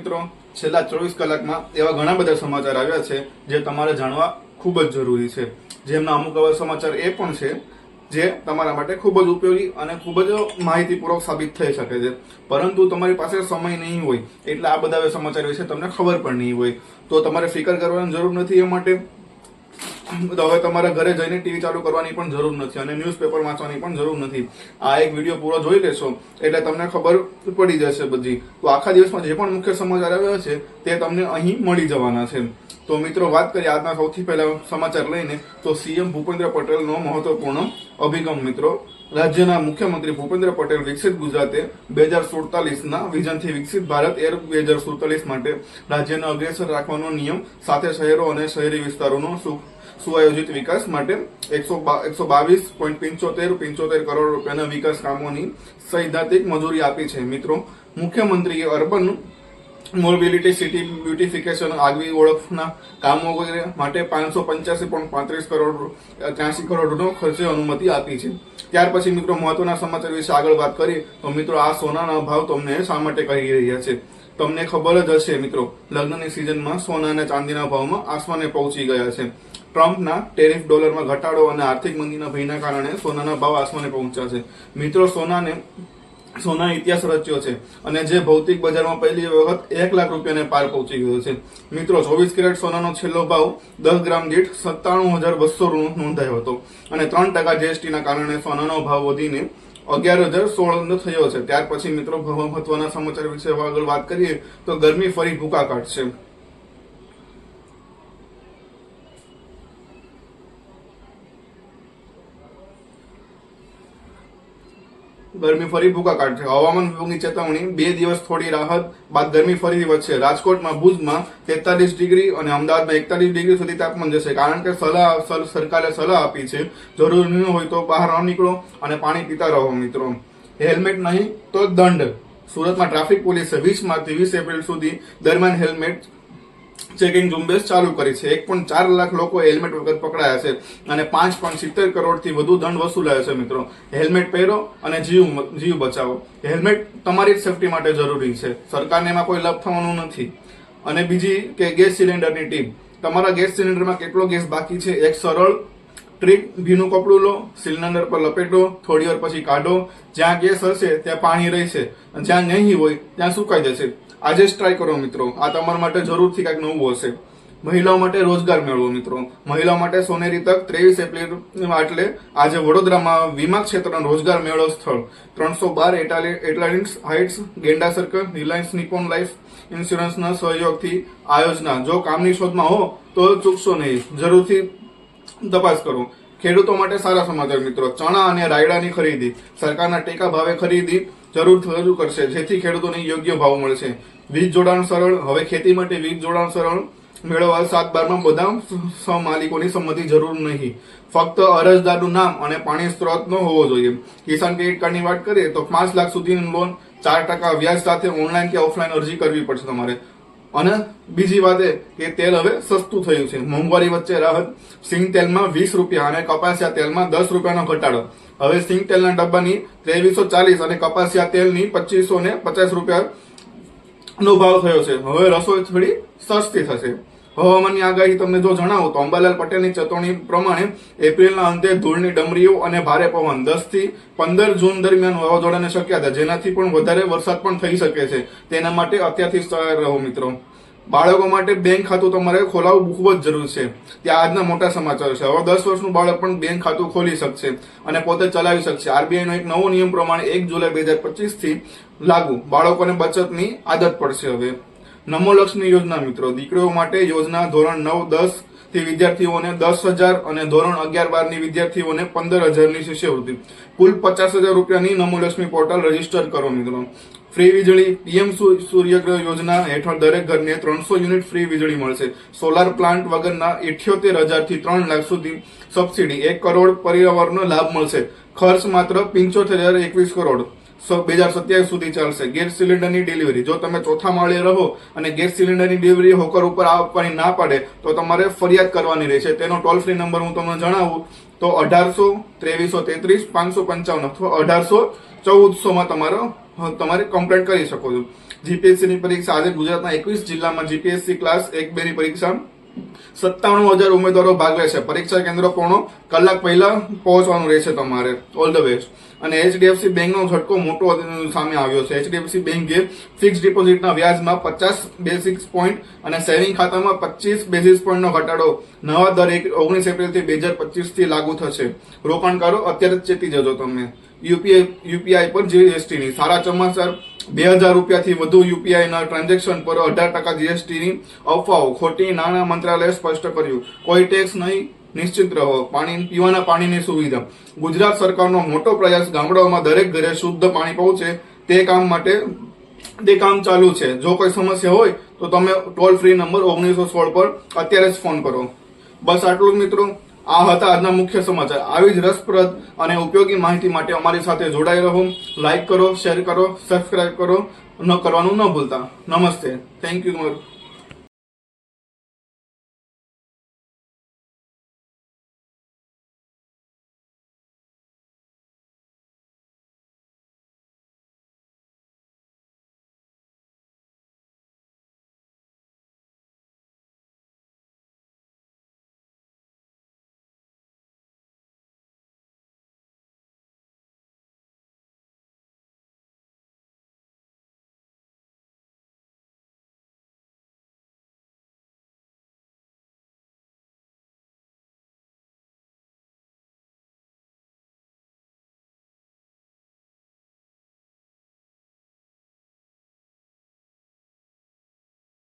મિત્રો, છેલ્લા ચોવીસ કલાકમાં એવા ઘણા બધા સમાચાર આવ્યા છે જે તમારે જાણવા ખૂબ જ જરૂરી છે. જેમના અમુક એવા સમાચાર એ પણ છે જે તમારા માટે ખૂબ જ ઉપયોગી અને ખૂબ જ માહિતીપૂર્વક સાબિત થઈ શકે છે. પરંતુ તમારી પાસે સમય નહીં હોય, એટલે આ બધા સમાચાર વિશે તમને ખબર પણ નહીં હોય. તો તમારે ફિકર કરવાની જરૂર નથી, એ માટે હવે તમારા ઘરે જઈને ટીવી ચાલુ કરવાની પણ જરૂર નથી અને ન્યૂઝપેપર વાંચવાની પણ જરૂર નથી. આ એક વીડિયો પૂરો જોઈ લેશો, એટલે તમને ખબર પડી જશે બધી. તો આખા દિવસમાં જે પણ મુખ્ય સમાચાર આવ્યા છે, તે તમને અહીં મળી જવાના છે. તો મિત્રો, વાત કરીએ આજના સૌથી પહેલા સમાચાર લઈને. તો સીએમ ભૂપેન્દ્ર પટેલનો મહત્વપૂર્ણ અભિગમ મિત્રો. રાજ્યના મુખ્યમંત્રી ભૂપેન્દ્ર પટેલ વિકસિત ગુજરાતે બે હજાર સુડતાલીસના વિઝનથી વિકસિત ભારત એર બે હજાર સુડતાલીસ માટે રાજ્યને અગ્રેસર રાખવાનો નિયમ સાથે શહેરો અને શહેરી વિસ્તારોનો સુ સુઆયોજિત વિકાસ માટે એકસો એકસો બાવીસ પોઈન્ટ પંચોતેર પંચોતેર કરોડ રૂપિયાના વિકાસ કામોની સૈદ્ધાંતિક મંજૂરી આપી છે. મિત્રો, મુખ્યમંત્રીએ અર્બન મોબિલિટી, સિટી બ્યુટિફિકેશન આગવી ઓળખના કામો વગેરે માટે પાંચસો પંચ્યાસી પોઈન્ટ પાંત્રીસ કરોડ ત્યાસી કરોડનો ખર્ચે અનુમતિ આપી છે. ત્યાર પછી મિત્રો, મહત્વના સમાચાર વિશે આગળ વાત કરીએ, તો મિત્રો, આ સોનાના ભાવ તમને શા માટે કહી રહ્યા છે? તમને ખબર જ હશે મિત્રો, લગ્નની સિઝનમાં સોના અને ચાંદીના ભાવમાં આસમાને પહોંચી ગયા છે. ટ્રમ્પના ટેરિફ ડોલરમાં ઘટાડો અને આર્થિક મંદીના ભયના કારણે સોનાના ભાવ આસમાને પહોંચ્યા છે. મિત્રો, સોનાને, સોના ઇતિહાસ રચ્યો છે અને જે ભૌતિક બજારમાં પહેલી વખત એક લાખ રૂપિયાને પાર પહોંચી ગયો છે. મિત્રો, ચોવીસ કેરેટ સોનાનો છેલ્લો ભાવ દસ ગ્રામ દીઠ સત્તાણું હજાર બસો નોંધાયો હતો અને ત્રણ ટકા જીએસટીના કારણે સોનાનો ભાવ વધીને અગિયાર હજાર સોળ થયો છે. ત્યાર પછી મિત્રો મહત્વના સમાચાર વિશે આગળ વાત કરીએ, તો ગરમી ફરી ભૂકા કાઢશે ગરમી ફરી ભૂકા કાઢશે. હવામાન વિભાગની ચેતવણી, બે દિવસ થોડી રાહત બાદ ગરમી ફરી વધશે. રાજકોટમાં, ભુજમાં તેતાલીસ ડિગ્રી અને અમદાવાદમાં એકતાલીસ ડિગ્રી સુધી તાપમાન જશે. કારણ કે સલાહ સરકારે સલાહ આપી છે. જરૂર ન હોય તો બહાર ન નીકળો અને પાણી પીતા રહો, મિત્રો. હેલ્મેટ નહીં તો દંડ. સુરતમાં ટ્રાફિક પોલીસે વીસ માર્ચથી વીસ એપ્રિલ સુધી દરમિયાન હેલ્મેટ ચેકિંગ ઝુંબેશ ચાલુ કરી છે. એક પણ ચાર લાખ લોકો હેલ્મેટ વગર પકડાયા છે અને પાંચ પણ સિત્તેર કરોડથી વધુ દંડ વસૂલાયો છે, મિત્રો. હેલ્મેટ પહેરો અને જીવ જીવ બચાવો. હેલ્મેટ તમારી જ સેફટી માટે જરૂરી છે. સરકારને એમાં કોઈ લાભ થવાનું નથી. અને બીજી કે ગેસ સિલિન્ડરની ટીમ. તમારા ગેસ સિલિન્ડરમાં કેટલો ગેસ બાકી છે? એક સરળ ટ્રીક ભીનું કપડું લો, સિલિન્ડર પર લપેટો, થોડી વાર પછી કાઢો. જ્યાં ગેસ હશે ત્યાં પાણી રહેશે. જ્યાં નહીં હોય, ત્યાં સુકાઈ જશે. આજે જ ટ્રાય કરો મિત્રો. આ તમારા માટે જરૂરથી કંઈક નવું હશે. મહિલાઓ માટે રોજગાર મેળવો મિત્રો. મહિલાઓ માટે સોનેરી તક ત્રેવીસ એપ્રિલ, એટલે આજે વડોદરામાં વીમા ક્ષેત્રના રોજગાર મેળો સ્થળ. ત્રણસો બાર Atlantics heights Genda circle Reliance Nippon life ઇન્સ્યોરન્સના સહયોગથી આ યોજના. જો કામની શોધમાં હો, તો ચૂકશો નહીં. જરૂરથી તપાસ કરો. ખેડૂતો માટે સારા સમાચાર મિત્રો. ચણા અને રાયડાની ખરીદી. સરકારના ટેકા ભાવે ખરીદી જરૂર રજૂ કરશે, જેથી ખેડૂતોને યોગ્ય ભાવ મળશે. વીજ જોડાણ સરળ, હવે ખેતી માટે વીજ જોડાણ સરળ. મેળવવા સાત બારમાં બધા માલિકોની સંમતિ જરૂર નહીં. ફક્ત અરજદારનું નામ અને પાણી સ્ત્રોતનો હોવો જોઈએ. કિસાન ક્રેડિટ કાર્ડની વાત કરીએ તો પાંચ લાખ સુધીની લોન ચાર ટકા વ્યાજ સાથે ઓનલાઈન કે ઓફલાઈન અરજી કરવી પડશે તમારે. અને બીજી વાત એ કે તેલ હવે સસ્તું થયું છે. મોંઘવારી વચ્ચે રાહત સિંગ તેલમાં વીસ રૂપિયા અને કપાસિયા તેલમાં દસ રૂપિયાનો ઘટાડો. હવે સિંગ તેલના ડબ્બાની ત્રેવીસો ચાલીસ અને કપાસિયા તેલની પચીસો ને પચાસ રૂપિયા નો ભાવ થયો છે. હવે રસોઈ થોડી સસ્તી થશે. હવામાનની આગાહી તમને જો જણાવું, તો અંબાલાલ પટેલની ચેતવણી પ્રમાણે એપ્રિલના અંતે ધૂળની ડમરીઓ અને ભારે પવન દસથી પંદર જૂન દરમિયાન વાવાઝોડાની શક્યતા જેનાથી પણ વધારે વરસાદ પણ થઈ શકે છે. તેના માટે અત્યારથી તૈયાર રહો મિત્રો. બાળકો માટે બેંક ખાતું તમારે ખોલાવવું ખૂબ જ જરૂર છે. ત્યાં આજના મોટા સમાચાર છે. હવે દસ વર્ષનું બાળક પણ બેંક ખાતું ખોલી શકશે અને પોતે ચલાવી શકશે. આરબીઆઈનો એક નવો નિયમ પ્રમાણે એક જુલાઈ બે હજાર પચીસથી લાગુ. બાળકોને બચતની આદત પડશે હવે. નમો લક્ષ્મી યોજના મિત્રો, દીકરીઓ માટે યોજના ધોરણ નવ, દસથી વિદ્યાર્થીઓને દસ હજાર અને ધોરણ અગિયાર બારની વિદ્યાર્થીઓને પંદર હજારની શિષ્યવૃત્તિ. કુલ પચાસ હજાર રૂપિયાની નમોલક્ષ્મી પોર્ટલ રજિસ્ટર કરો મિત્રો. ફ્રી વીજળી, પીએમ સૂર્યગ્રહ યોજના હેઠળ દરેક ઘરને ત્રણસો યુનિટ ફ્રી વીજળી મળશે. સોલાર પ્લાન્ટ વગરના ઇઠ્યોતેર હજારથી ત્રણ લાખ સુધી સબસિડી, એક કરોડ પરિવારનો લાભ મળશે. ખર્ચ માત્ર પંચોતેર હજાર એકવીસ કરોડ. બે હજાર સત્યાવીસ સુધી ચાલશે. ગેસ સિલિન્ડરની ડિલિવરી. જો તમે ચોથા માળે રહો અને ગેસ સિલિન્ડરની ડિલિવરી હોકર ઉપર આપવાની ના પડે, તો તમારે ફરિયાદ કરવાની રહેશે. તેનો ટોલ ફ્રી નંબર હું તમને જણાવું, તો અઢારસો ત્રેવીસો તેત્રીસ, પાંચસો પંચાવન અથવા અઢારસો ચૌદસો માં તમારો તમારે કમ્પ્લેન કરી શકો છો. જીપીએસસી ની પરીક્ષા આજે ગુજરાતના એકવીસ જિલ્લામાં જીપીએસસી ક્લાસ એક બે ની પરીક્ષા સત્તાણું હજાર ઉમેદવારો ભાગ લેશે પરીક્ષા કેન્દ્ર પોણો કલાક પહેલા પહોંચવાનું રહેશે તમારે. ઓલ ધ બેસ્ટ અને એચડીએફસી બેંકનો ઝટકો મોટો સામે આવ્યો છે. એચડીએફસી બેંકે ફિક્સ ડિપોઝિટના વ્યાજમાં પચાસ બેસિસ પોઈન્ટ અને સેવિંગ ખાતામાં પચીસ બેસિસ પોઈન્ટનો ઘટાડો નવા દર એક ઓગણીસ એપ્રિલથી બે હજાર પચીસથી લાગુ થશે. રોકાણકારો અત્યારે ચેતી જજો તમે. યુપીઆઈ યુપીઆઈ પર જીએસટીની સારા સમાચાર બે હજાર રૂપિયાથી વધુ યુપીઆઈના ટ્રાન્ઝેક્શન પર અઢાર ટકા જીએસટીની અફવાઓ ખોટી નાણાં મંત્રાલયે સ્પષ્ટ કર્યું. કોઈ ટેક્સ નહીં, નિશ્ચિત રહો. પાણી, પીવાના પાણીની સુવિધા. ગુજરાત સરકારનો મોટો પ્રયાસ ગામડાઓમાં દરેક ઘરે શુદ્ધ પાણી પહોંચે તે કામ માટે તે કામ ચાલુ છે. જો કોઈ સમસ્યા હોય, તો તમે ટોલ ફ્રી નંબર ઓગણીસો સોળ પર અત્યારે જ ફોન કરો. બસ આટલું જ મિત્રો. આ હતા આજના મુખ્ય સમાચાર. આવી જ રસપ્રદ અને ઉપયોગી માહિતી માટે અમારી સાથે જોડાઈ રહો. લાઇક કરો શેર કરો સબસ્ક્રાઇબ કરો. ન કરવાનું ન ભૂલતા. નમસ્તે. Thank you